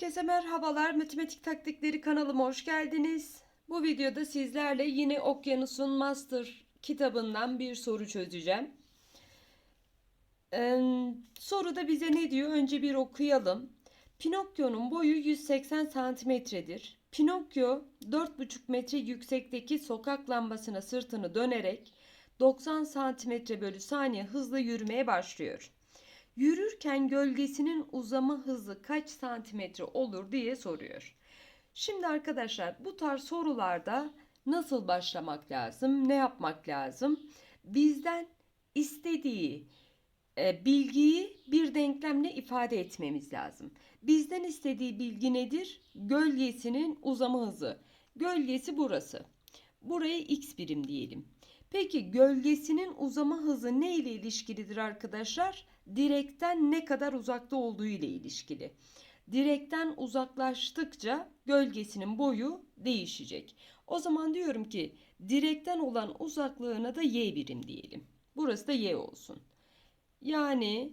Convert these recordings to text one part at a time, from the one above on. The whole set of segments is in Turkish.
Herkese merhabalar. Matematik Taktikleri kanalıma hoş geldiniz. Bu videoda sizlerle yine Okyanus'un Master kitabından bir soru çözeceğim. Ee, soruda bize ne diyor? Önce bir okuyalım. Pinokyo'nun boyu 180 santimetredir. Pinokyo 4,5 metre yüksekteki sokak lambasına sırtını dönerek 90 santimetre bölü saniye hızla yürümeye başlıyor. Yürürken gölgesinin uzama hızı kaç santimetre olur diye soruyor. Şimdi arkadaşlar bu tarz sorularda nasıl başlamak lazım? Ne yapmak lazım? Bizden istediği e, bilgiyi bir denklemle ifade etmemiz lazım. Bizden istediği bilgi nedir? Gölgesinin uzama hızı. Gölgesi burası. Buraya x birim diyelim. Peki gölgesinin uzama hızı ne ile ilişkilidir arkadaşlar? Direkten ne kadar uzakta olduğu ile ilişkili. Direkten uzaklaştıkça gölgesinin boyu değişecek. O zaman diyorum ki direkten olan uzaklığına da y birim diyelim. Burası da y olsun. Yani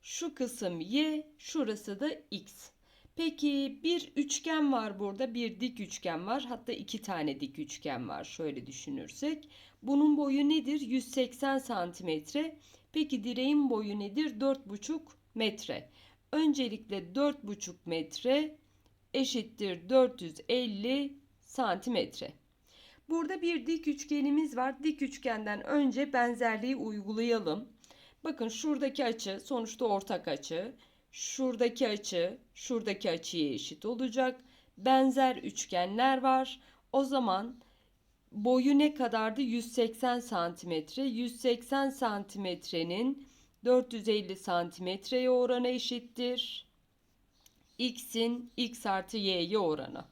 şu kısım y, şurası da x. Peki bir üçgen var burada, bir dik üçgen var. Hatta iki tane dik üçgen var şöyle düşünürsek. Bunun boyu nedir? 180 santimetre. Peki direğin boyu nedir? 4,5 metre. Öncelikle 4,5 metre eşittir 450 santimetre. Burada bir dik üçgenimiz var. Dik üçgenden önce benzerliği uygulayalım. Bakın şuradaki açı sonuçta ortak açı. Şuradaki açı şuradaki açıya eşit olacak. Benzer üçgenler var. O zaman boyu ne kadardı? 180 santimetre. 180 santimetrenin 450 santimetreye oranı eşittir. X'in x artı y'ye oranı.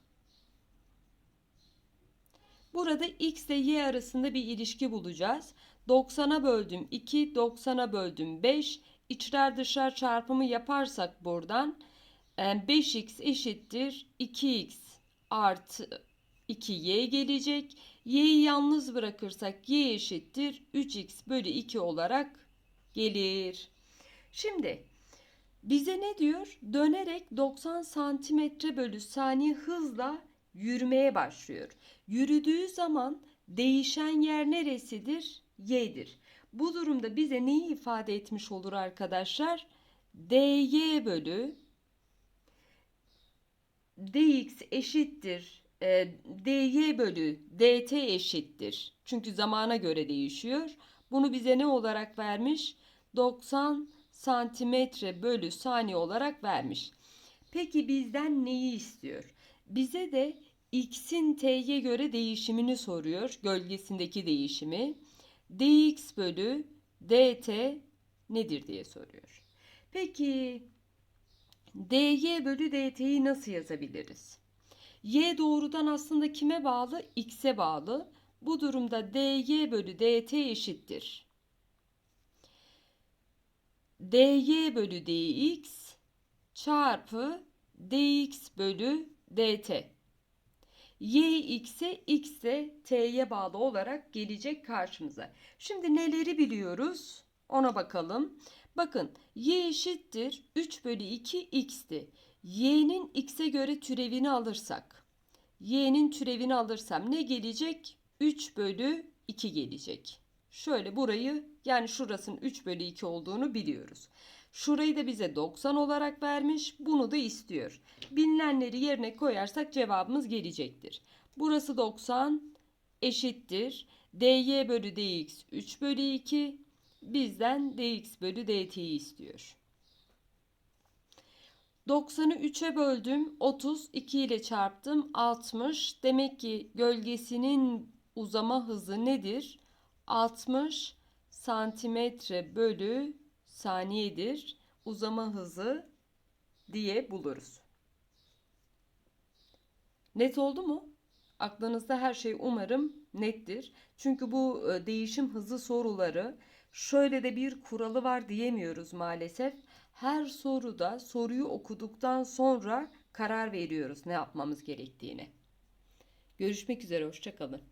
Burada x ile y arasında bir ilişki bulacağız. 90'a böldüm 2, 90'a böldüm 5. İçler dışlar çarpımı yaparsak buradan 5x eşittir 2x artı 2y gelecek. Y'yi yalnız bırakırsak y eşittir 3x bölü 2 olarak gelir. Şimdi bize ne diyor? Dönerek 90 santimetre bölü saniye hızla yürümeye başlıyor. Yürüdüğü zaman değişen yer neresidir? Y'dir. Bu durumda bize neyi ifade etmiş olur arkadaşlar? dy bölü dx eşittir e, dy bölü dt eşittir. Çünkü zamana göre değişiyor. Bunu bize ne olarak vermiş? 90 santimetre bölü saniye olarak vermiş. Peki bizden neyi istiyor? Bize de x'in t'ye göre değişimini soruyor. Gölgesindeki değişimi. Dx bölü dt nedir diye soruyor. Peki dy bölü dt'yi nasıl yazabiliriz? y doğrudan aslında kime bağlı? x'e bağlı. Bu durumda dy bölü dt eşittir. dy bölü dx çarpı dx bölü dt. Y x'e x t'ye bağlı olarak gelecek karşımıza. Şimdi neleri biliyoruz? Ona bakalım. Bakın y eşittir 3 bölü 2 x'ti. y'nin x'e göre türevini alırsak. y'nin türevini alırsam ne gelecek? 3 bölü 2 gelecek. Şöyle burayı yani şurasının 3 bölü 2 olduğunu biliyoruz. Şurayı da bize 90 olarak vermiş. Bunu da istiyor. Bilinenleri yerine koyarsak cevabımız gelecektir. Burası 90 eşittir. dy bölü dx 3 bölü 2. Bizden dx bölü dt'yi istiyor. 90'ı 3'e böldüm. 30 2 ile çarptım. 60. Demek ki gölgesinin uzama hızı nedir? 60 santimetre bölü saniyedir. Uzama hızı diye buluruz. Net oldu mu? Aklınızda her şey umarım nettir. Çünkü bu e, değişim hızı soruları şöyle de bir kuralı var diyemiyoruz maalesef. Her soruda soruyu okuduktan sonra karar veriyoruz ne yapmamız gerektiğini. Görüşmek üzere, hoşçakalın.